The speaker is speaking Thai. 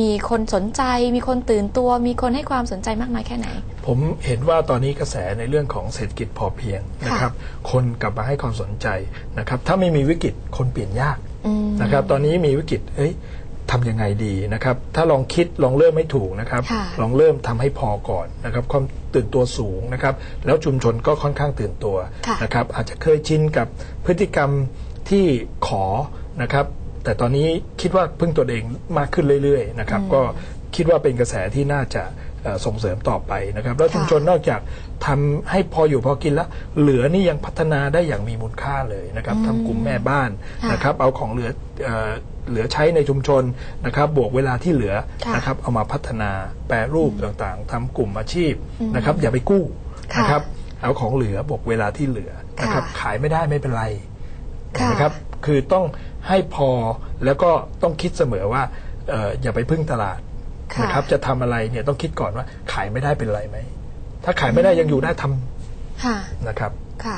มีคนสนใจ มีคนตื่นตัว มีคนให้ความสนใจมากน้อยแค่ไหน ผมเห็นว่าตอนนี้กระแสในเรื่องของเศรษฐกิจพอเพียงนะครับ คนกลับมาให้ความสนใจนะครับ ถ้าไม่มีวิกฤตคนเปลี่ยนยากอืมนะครับ ตอนนี้มีวิกฤตเอ้ยทำยังไงดีนะครับ ถ้าลองคิดลองเริ่มไม่ถูกนะครับค่ะลองเริ่มทำให้พอก่อนนะครับ ความตื่นตัวสูงนะครับ แล้วชุมชนก็ค่อนข้างตื่นตัวค่ะนะครับ อาจจะเคยชินกับพฤติกรรมที่ขอนะครับ แต่ตอนนี้คิดว่าพึ่งตัวเองมากขึ้นเรื่อยๆนะครับก็คิดว่าเป็นกระแสที่น่าจะเอ่อส่งเสริมต่อไปนะครับ แล้วชุมชนนอกจากทำให้พออยู่พอกินแล้ว เหลือนี่ยังพัฒนาได้อย่างมีมูลค่าเลยนะครับทำกลุ่มแม่บ้านค่ะนะครับ เอาของเหลือเอ่อเหลือใช้ในชุมชนนะครับ บวกเวลาที่เหลือค่ะนะครับ เอามาพัฒนาแปรรูปต่างๆทำกลุ่มอาชีพนะครับ อย่าไปกู้ค่ะนะครับเอาของเหลือบวกเวลาที่เหลือนะครับค่ะขายไม่ได้ไม่เป็นไรค่ะนะครับ คือต้อง ให้พอแล้วก็ต้องคิดเสมอว่าเอ่ออย่าไปพึ่งตลาดค่ะนะครับ จะทำอะไรเนี่ยต้องคิดก่อนว่าขายไม่ได้เป็นไรไหมถ้าขายไม่ได้ยังอยู่ได้ทำค่ะนะครับ